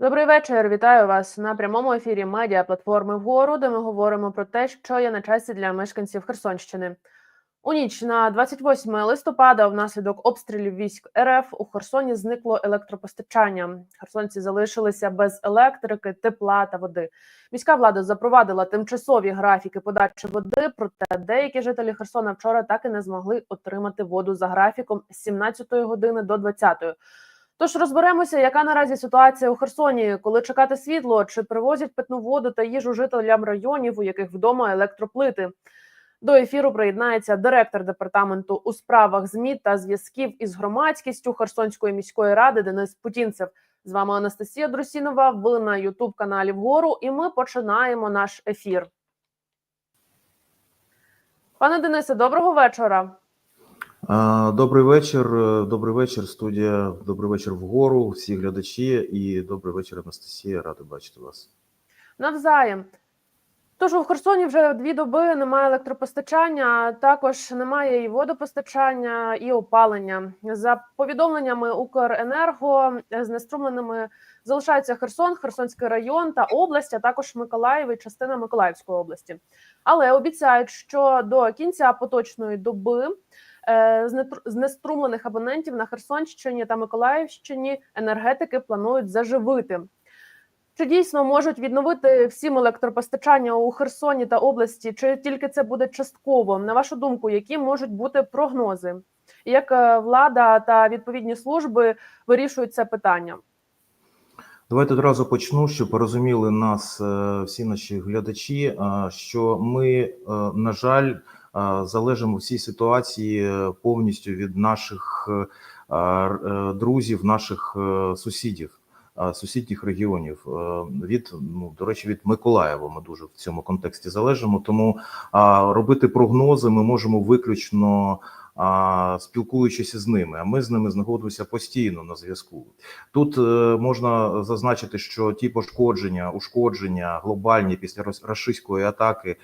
Добрий вечір. Вітаю вас на прямому ефірі медіа платформи вгору, де ми говоримо про те, що є на часі для мешканців Херсонщини. У ніч на 28 листопада, внаслідок обстрілів військ РФ у Херсоні зникло електропостачання. Херсонці залишилися без електрики, тепла та води. Міська влада запровадила тимчасові графіки подачі води. Проте деякі жителі Херсона вчора так і не змогли отримати воду за графіком з 17 години до 20. Тож розберемося, яка наразі ситуація у Херсоні, коли чекати світло, чи привозять питну воду та їжу жителям районів, у яких вдома електроплити. До ефіру приєднається директор департаменту у справах ЗМІ та зв'язків із громадськістю Херсонської міської ради Денис Путінцев. З вами Анастасія Друсінова. Ви на Ютуб каналі Вгору, і ми починаємо наш ефір. Пане Денисе, доброго вечора. Добрий вечір, е, добрий вечір, студія. Добрий вечір вгору, всі глядачі, і добрий вечір, Анастасія. Радий бачити вас. Навзаєм. Тож у Херсоні вже дві доби немає електропостачання, також немає і водопостачання, і опалення. За повідомленнями Укренерго знеструмленими залишаються Херсон, Херсонський район та область, а також Миколаїв і частина Миколаївської області. Але обіцяють, що до кінця поточної доби е, знеструмлених абонентів на Херсонщині та Миколаївщині енергетики планують заживити. Чи дійсно можуть відновити всім електропостачання у Херсоні та області, чи тільки це буде частково? На вашу думку, які можуть бути прогнози? Як е, влада та відповідні служби вирішують це питання? Давайте одразу почну, щоб порозуміли нас е, всі наші глядачі, е, що ми, е, на жаль, е, залежимо в цій ситуації е, повністю від наших е, е, друзів, наших сусідів. Сусідніх регіонів від ну до речі, від Миколаєва ми дуже в цьому контексті залежимо. Тому робити прогнози ми можемо виключно спілкуючись з ними. А ми з ними знаходимося постійно на зв'язку. Тут е, можна зазначити, що ті пошкодження, ушкодження глобальні після рашистської атаки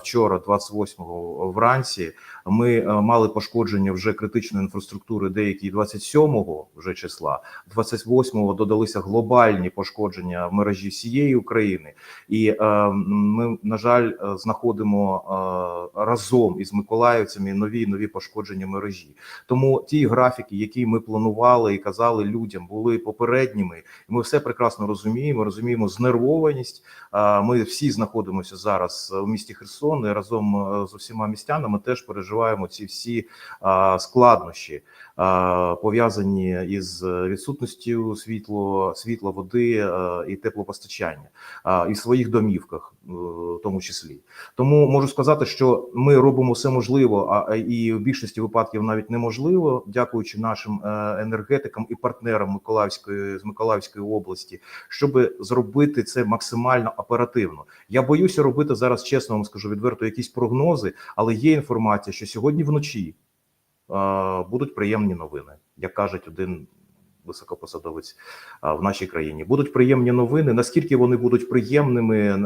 вчора, 28-го вранці, ми е, мали пошкодження вже критичної інфраструктури, деякі 27-го вже числа, 28-го додалися глобальні пошкодження в мережі всієї України, і е, ми, на жаль, е, знаходимо разом із миколаївцями нові нові пошкодження мережі. Тому ті графіки, які ми планували і казали людям, були попередніми. Ми все прекрасно розуміємо. Розуміємо знервованість. Ми всі знаходимося зараз у місті Херсон і разом з усіма містянами теж переживаємо ці всі складнощі, пов'язані із відсутністю світло, світла, води е, і теплопостачання і в своїх домівках, е, в тому числі. Тому можу сказати, що ми робимо все можливо, а і в більшості випадків навіть неможливо, дякуючи нашим е, енергетикам і партнерам Миколаївської з Миколаївської області, щоб зробити це максимально оперативно. Я боюся робити зараз, чесно вам скажу відверто, якісь прогнози, але є інформація, що сьогодні вночі будуть приємні новини, як кажуть один. Високопосадовець в нашій країні будуть приємні новини. Наскільки вони будуть приємними е,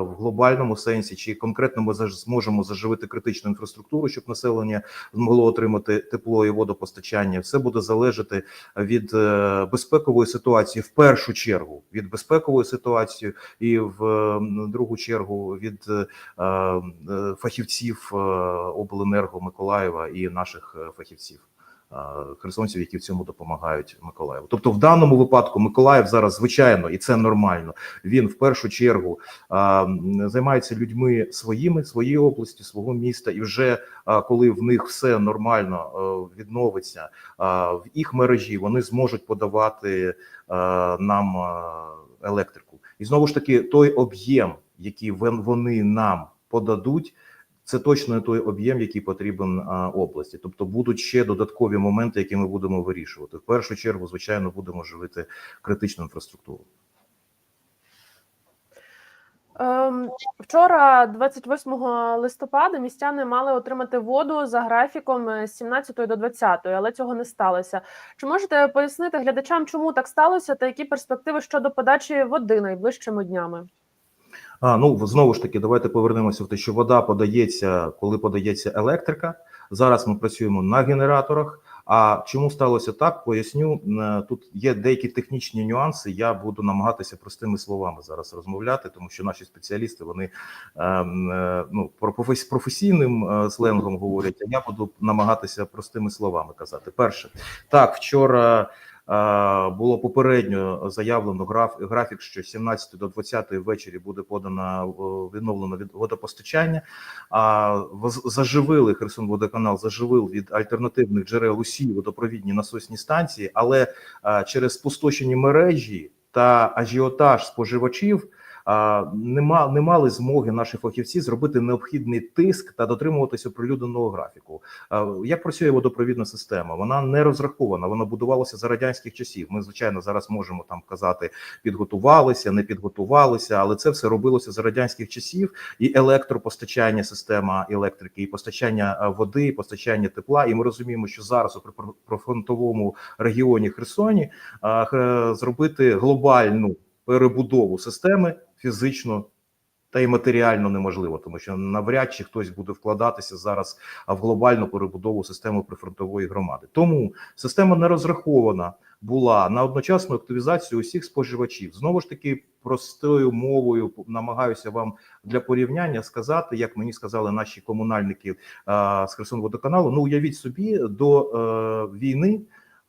в глобальному сенсі, чи конкретно ми зможемо заживити критичну інфраструктуру, щоб населення змогло отримати тепло і водопостачання, все буде залежати від е, безпекової ситуації в першу чергу, від безпекової ситуації, і в е, другу чергу від фахівців обленерго Миколаєва і наших фахівців. Е, Херсонців, які в цьому допомагають Миколаєву. Тобто, в даному випадку Миколаїв зараз, звичайно, і це нормально. Він в першу чергу а, займається людьми своїми, своєї області, свого міста, і вже а, коли в них все нормально е, відновиться в їх мережі, вони зможуть подавати е, нам е, електрику. І знову ж таки, той об'єм, який вон- вони нам подадуть. Це точно той об'єм, який потрібен області. Тобто будуть ще додаткові моменти, які ми будемо вирішувати. В першу чергу, звичайно, будемо живити критичну інфраструктуру. Ем, вчора, 28 листопада, містяни мали отримати воду за графіком е, з 17 до 20, але цього не сталося. Чи можете пояснити глядачам, чому так сталося, та які перспективи щодо подачі води найближчими днями? А ну знову ж таки, давайте повернемося в те, що вода подається, коли подається електрика. Зараз ми працюємо на генераторах. А чому сталося так? Поясню. Е, Тут є деякі технічні нюанси. Я буду намагатися простими словами зараз розмовляти, тому що наші спеціалісти вони ем, е, ну про професійним е, сленгом говорять. А я буду намагатися простими словами казати. Перше, так вчора. Було попередньо заявлено граф, графік, що з 17 до 20 ввечері буде подано е, відновлено від водопостачання. А заживили Херсон водоканал, заживив від альтернативних джерел усі водопровідні насосні станції, але через спустошені мережі та ажіотаж споживачів. А, Не, ма- не мали змоги наші фахівці зробити необхідний тиск та дотримуватися оприлюдненого графіку. Як працює водопровідна система? Вона не розрахована, вона будувалася за радянських часів. Ми, звичайно, зараз можемо там казати, підготувалися, не підготувалися, але це все робилося за радянських часів і електропостачання, система електрики, і постачання води, і постачання тепла. І ми розуміємо, що зараз у прифр- прифронтовому регіоні Херсоні зробити глобальну перебудову системи фізично. Та й матеріально неможливо, тому що навряд чи хтось буде вкладатися зараз в глобальну перебудову системи прифронтової громади. Тому система не розрахована була на одночасну активізацію усіх споживачів. Знову ж таки, простою мовою намагаюся вам для порівняння сказати, як мені сказали наші комунальники а, з Херсонводоканалу. Ну уявіть собі до е, війни.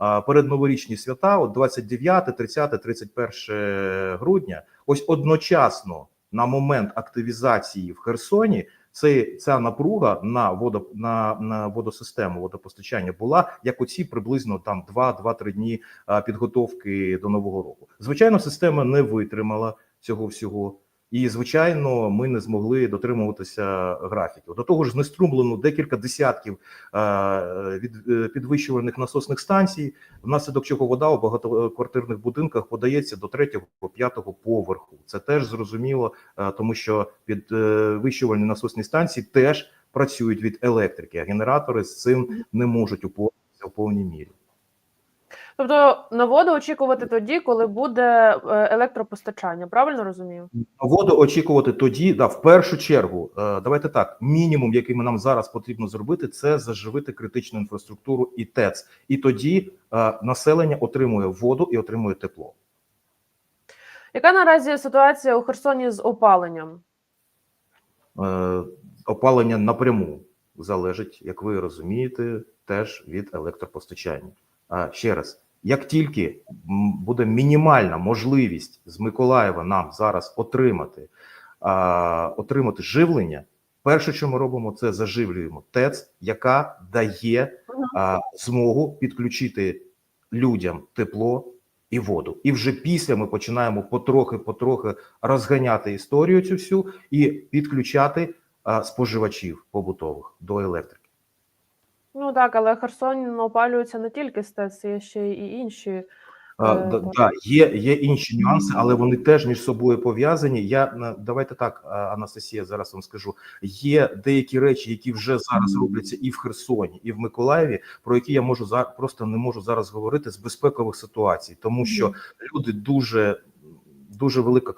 А, Перед новорічні свята, от 29, 30, 31 грудня, ось одночасно на момент активізації в Херсоні це ця напруга на водо на, на водосистему водопостачання була як оці приблизно там 2-2-3 дні підготовки до нового року. Звичайно, система не витримала цього всього. І звичайно, ми не змогли дотримуватися графіків. До того ж, знеструмлено декілька десятків е, від е, підвищувальних насосних станцій, внаслідок чого вода у багатоквартирних будинках подається до третього п'ятого поверху. Це теж зрозуміло, е, тому що підвищувальні насосні станції теж працюють від електрики, а генератори з цим не можуть упоратися в повній мірі. Тобто на воду очікувати тоді, коли буде е, електропостачання. Правильно розумію? На Воду очікувати тоді, да, в першу чергу, е, давайте так. Мінімум, який нам зараз потрібно зробити, це заживити критичну інфраструктуру і ТЕЦ. І тоді е, населення отримує воду і отримує тепло. Яка наразі ситуація у Херсоні з опаленням? Е, Опалення напряму залежить, як ви розумієте, теж від електропостачання. Ще раз, як тільки буде мінімальна можливість з Миколаєва нам зараз отримати, отримати живлення, перше, що ми робимо, це заживлюємо ТЕЦ, яка дає змогу підключити людям тепло і воду. І вже після ми починаємо потрохи-потрохи розганяти історію цю всю і підключати а, споживачів побутових до електрики. Ну так, але Херсон опалюється не тільки з є ще і інші. А, Е, да, так. да, є, є інші нюанси, але вони теж між собою пов'язані. Я е, давайте так, Анастасія, зараз вам скажу. Є деякі речі, які вже зараз робляться і в Херсоні, і в Миколаєві, про які я можу за просто не можу зараз говорити з безпекових ситуацій, тому що люди дуже дуже велика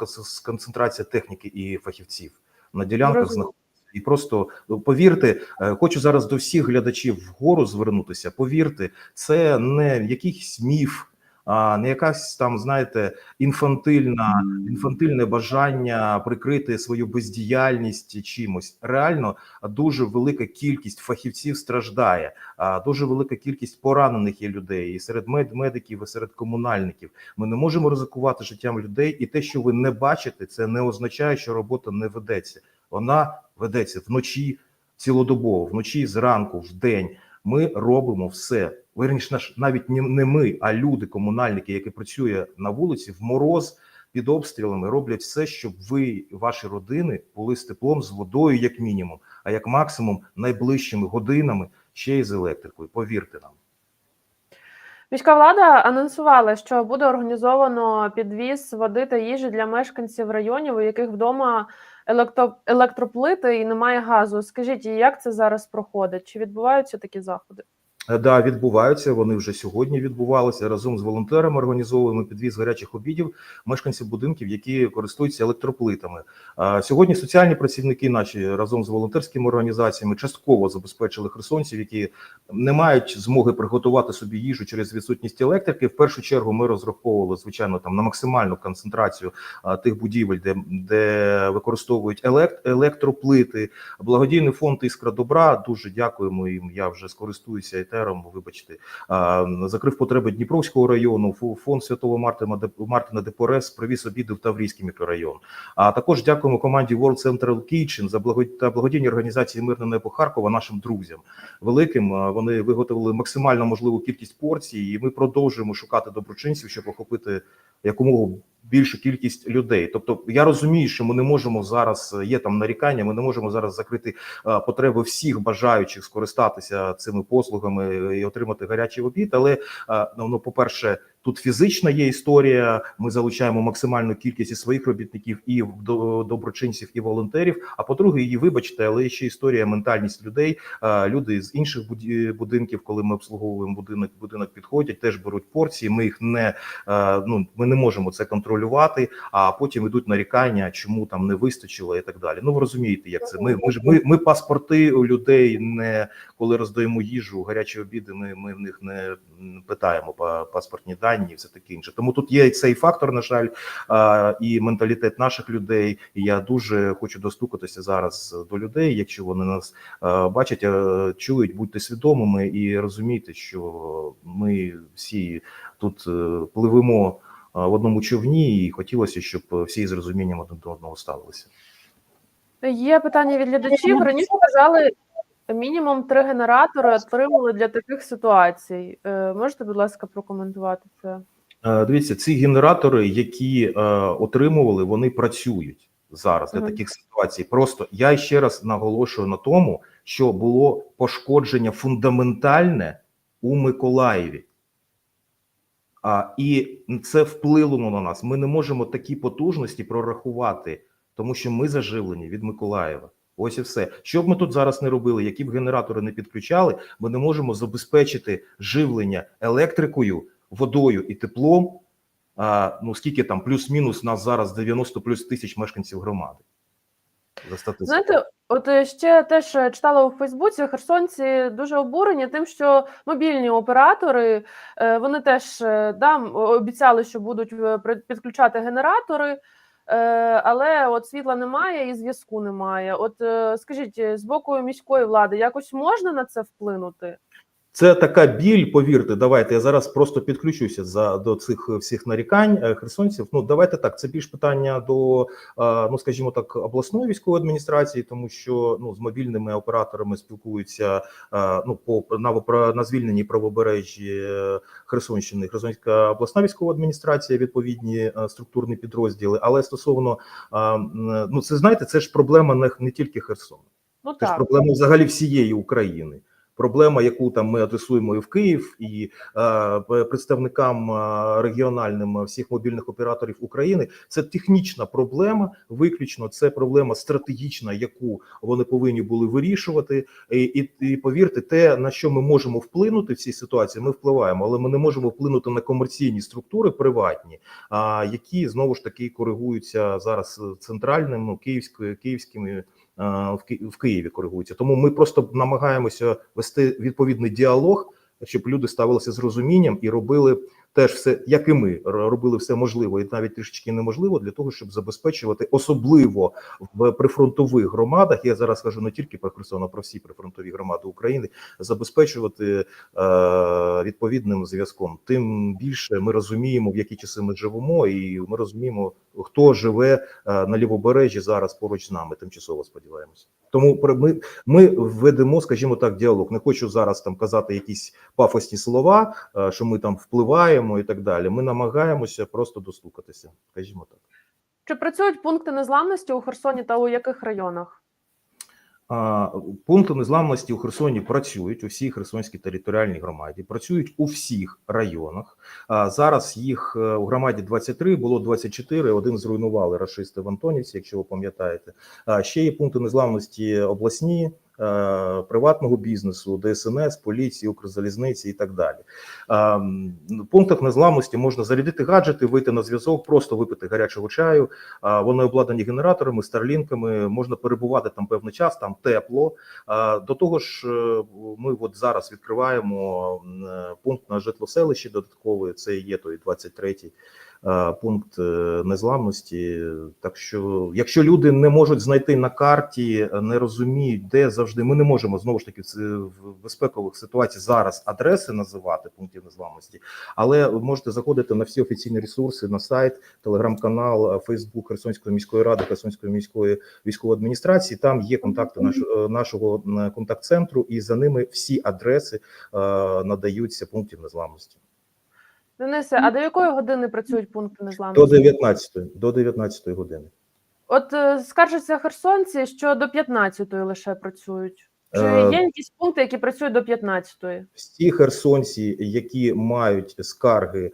концентрація техніки і фахівців на ділянках Зрозуміло. І просто ну, повірте, е, хочу зараз до всіх глядачів вгору звернутися. Повірте, це не якийсь міф, а не якась там, знаєте, інфантильна, інфантильне бажання прикрити свою бездіяльність чимось. Реально дуже велика кількість фахівців страждає. А дуже велика кількість поранених є людей і серед мед- медиків, і серед комунальників. Ми не можемо ризикувати життям людей, і те, що ви не бачите, це не означає, що робота не ведеться. Вона ведеться вночі цілодобово, вночі зранку, в день. Ми робимо все. Вірніше, навіть не- ми, а люди, комунальники, які працюють на вулиці в мороз під обстрілами, роблять все, щоб ви, ваші родини були з теплом, з водою, як мінімум, а як максимум найближчими годинами ще й з електрикою. Повірте нам. Міська влада анонсувала, що буде організовано підвіз води та їжі для мешканців районів, у яких вдома електро... електроплити і немає газу. Скажіть, як це зараз проходить? Чи відбуваються такі заходи? Е, Да, відбуваються. Вони вже сьогодні відбувалися разом з волонтерами. Організовуємо підвіз гарячих обідів мешканців будинків, які користуються електроплитами. Сьогодні соціальні працівники наші разом з волонтерськими організаціями частково забезпечили херсонців, які не мають змоги приготувати собі їжу через відсутність електрики. В першу чергу ми розраховували звичайно там на максимальну концентрацію тих будівель, де, де використовують елект, електроплити. Благодійний фонд Іскра добра. Дуже дякуємо їм. Я вже скористуюся етером. Вибачте, закрив потреби Дніпровського району. Фонд Святого Мартина Мартина Депорес привіз обіди в Таврійський мікрорайон. А також дякуємо команді World Central Kitchen за та благодійні організації Мирне небо Харкова нашим друзям великим. Вони виготовили максимально можливу кількість порцій, і ми продовжуємо шукати доброчинців, щоб охопити якомога більшу кількість людей. Тобто, я розумію, що ми не можемо зараз є там нарікання. Ми не можемо зараз закрити е, потреби всіх бажаючих скористатися цими послугами і отримати гарячий обід. Але е, ну, ну, по-перше, тут фізична є історія. Ми залучаємо максимальну кількість і своїх робітників, і до- доброчинців, і волонтерів. А по-друге, і вибачте, але ще історія ментальність людей. Люди з інших будинків, коли ми обслуговуємо будинок, будинок підходять, теж беруть порції. Ми їх не ну ми не можемо це контролювати. А потім йдуть нарікання, чому там не вистачило і так далі. Ну ви розумієте, як це. Ми ми ж ми, ми паспорти у людей не коли роздаємо їжу, гарячі обіди. Ми, ми в них не питаємо паспортні дані, і все таке інше. Тому тут є цей фактор, на жаль, і менталітет наших людей. І я дуже хочу достукатися зараз до людей, якщо вони нас бачать, чують, будьте свідомими і розумійте, що ми всі тут е, пливемо в одному човні, і хотілося, щоб всі з розумінням один до одного ставилися. Є питання від глядачів. Раніше казали, мінімум три генератори отримали для таких ситуацій. Е, Можете, будь ласка, прокоментувати це? Е, Дивіться, ці генератори, які е, отримували, вони працюють зараз для Мгм. таких ситуацій. Просто я ще раз наголошую на тому, що було пошкодження фундаментальне у Миколаєві. А, і це вплинуло на нас. Ми не можемо такі потужності прорахувати, тому що ми заживлені від Миколаєва. Ось і все. Що б ми тут зараз не робили, які б генератори не підключали, ми не можемо забезпечити живлення електрикою, водою і теплом. А, ну скільки там плюс-мінус нас зараз 90 плюс тисяч мешканців громади. За статистикою. Знаєте, от е, ще теж читала у Фейсбуці, херсонці дуже обурені тим, що мобільні оператори е, вони теж е, да, обіцяли, що будуть підключати генератори, але от світла немає і зв'язку немає. От е, скажіть, е, з боку міської влади якось можна на це вплинути? Це така біль, повірте. Давайте я зараз просто підключуся за до цих всіх нарікань е, херсонців. Ну давайте так. Це більш питання до е, ну скажімо так, обласної військової адміністрації, тому що ну з мобільними операторами спілкуються е, ну по на на звільненій правобережжі е, Херсонщини, Херсонська обласна військова адміністрація, відповідні е, структурні підрозділи. Але стосовно е, ну це знаєте, це ж проблема не, не тільки Херсона. Ну Це ж проблема взагалі всієї України. Проблема, яку там ми адресуємо і в Київ, і е, представникам е, регіональним всіх мобільних операторів України, це технічна проблема. Виключно це проблема стратегічна, яку вони повинні були вирішувати. І, і, і повірте, те на що ми можемо вплинути в цій ситуації, ми впливаємо, але ми не можемо вплинути на комерційні структури приватні, а які знову ж таки коригуються зараз центральним ну, київською київськими в Ки- Києві коригуються. Тому ми просто намагаємося вести відповідний діалог, щоб люди ставилися з розумінням і робили теж все, як і ми, робили все можливо і навіть трішечки неможливо для того, щоб забезпечувати особливо в прифронтових громадах. Я зараз кажу не тільки про Херсон, а про всі прифронтові громади України, забезпечувати е, відповідним зв'язком. Тим більше ми розуміємо, в які часи ми живемо, і ми розуміємо, хто живе е, на лівобережжі зараз поруч з нами. Тимчасово сподіваємося. Тому ми, ми ведемо, скажімо так, діалог. Не хочу зараз там казати якісь пафосні слова, е, що ми там впливаємо і так далі. Ми намагаємося просто достукатися, скажімо так. Чи працюють пункти незламності у Херсоні та у яких районах? Пункти незламності у Херсоні працюють у всій Херсонській територіальній громаді, працюють у всіх районах. Зараз їх е, у громаді 23, було 24, один зруйнували рашисти в Антонівці, якщо ви пам'ятаєте. Ще є пункти незламності обласні, приватного бізнесу, ДСНС, поліції, Укрзалізниці і так далі. Е, В пунктах незламності можна зарядити гаджети, вийти на зв'язок, просто випити гарячого чаю. Е, Вони обладнані генераторами, старлінками. Можна перебувати там певний час, там тепло. Е, До того ж, е, ми от зараз відкриваємо е, пункт на житлоселищі додатковий. Це є той 23-й е, пункт е, незламності. Так що, якщо люди не можуть знайти на карті, е, не розуміють, де завжди ми не можемо знову ж таки в безпекових ситуаціях зараз адреси називати пунктів незламності, але можете заходити на всі офіційні ресурси на сайт, телеграм-канал, е, Фейсбук Херсонської міської ради, Херсонської міської військової адміністрації. Там є контакти наш, е, нашого контакт-центру, і за ними всі адреси е, надаються пунктів незламності. Денисе, а до якої години працюють пункти незламності? До незламності? 19 до 19 години. От е, скаржаться херсонці, що до 15-ї лише працюють. Чи Е, є якісь пункти, які працюють до 15-ї? Всі херсонці, які мають скарги е,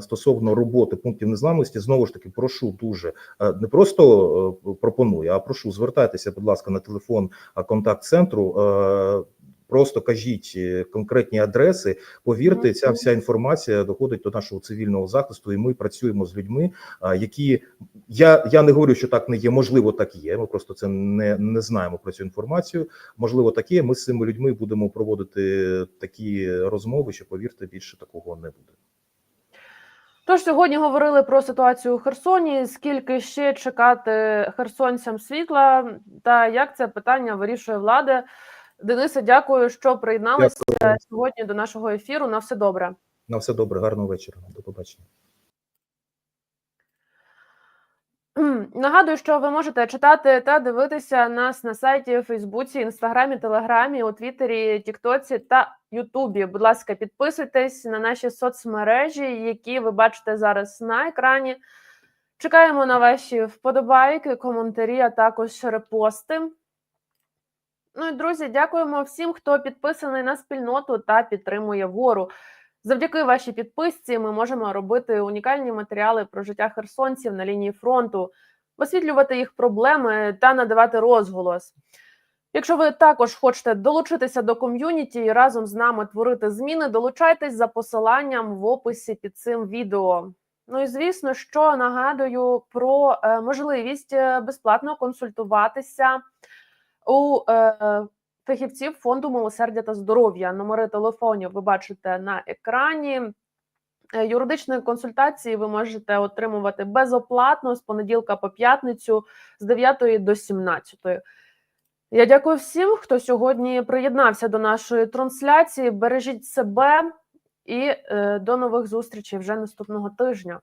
стосовно роботи пунктів незламності, знову ж таки прошу дуже не просто пропоную, а прошу звертайтеся, будь ласка, на телефон контакт-центру. Просто кажіть е, конкретні адреси. Повірте, ця вся інформація доходить до нашого цивільного захисту, і ми працюємо з людьми, які я, я не говорю, що так не є. Можливо, так є. Ми просто це не, не знаємо про цю інформацію. Можливо, так є. Ми з цими людьми будемо проводити такі розмови, що повірте, більше такого не буде. Тож сьогодні говорили про ситуацію у Херсоні. Скільки ще чекати херсонцям світла, та як це питання вирішує влада? Денисе, дякую, що приєдналися сьогодні до нашого ефіру. На все добре. На все добре, гарного вечора. До побачення. Нагадую, що ви можете читати та дивитися нас на сайті, Фейсбуці, Інстаграмі, Телеграмі, у Твіттері, Тіктоці та Ютубі. Будь ласка, підписуйтесь на наші соцмережі, які ви бачите зараз на екрані. Чекаємо на ваші вподобайки, коментарі, а також репости. Ну і друзі, дякуємо всім, хто підписаний на спільноту та підтримує вору. Завдяки вашій підписці ми можемо робити унікальні матеріали про життя херсонців на лінії фронту, висвітлювати їх проблеми та надавати розголос. Якщо ви також хочете долучитися до ком'юніті і разом з нами творити зміни, долучайтесь за посиланням в описі під цим відео. Ну і звісно, що нагадую про е, можливість е, безплатно консультуватися у е, фахівців фонду милосердя та здоров'я. Номери телефонів ви бачите на екрані. Е, Юридичної консультації ви можете отримувати безоплатно з понеділка по п'ятницю з 9 до 17. Я дякую всім, хто сьогодні приєднався до нашої трансляції. Бережіть себе і е, до нових зустрічей вже наступного тижня.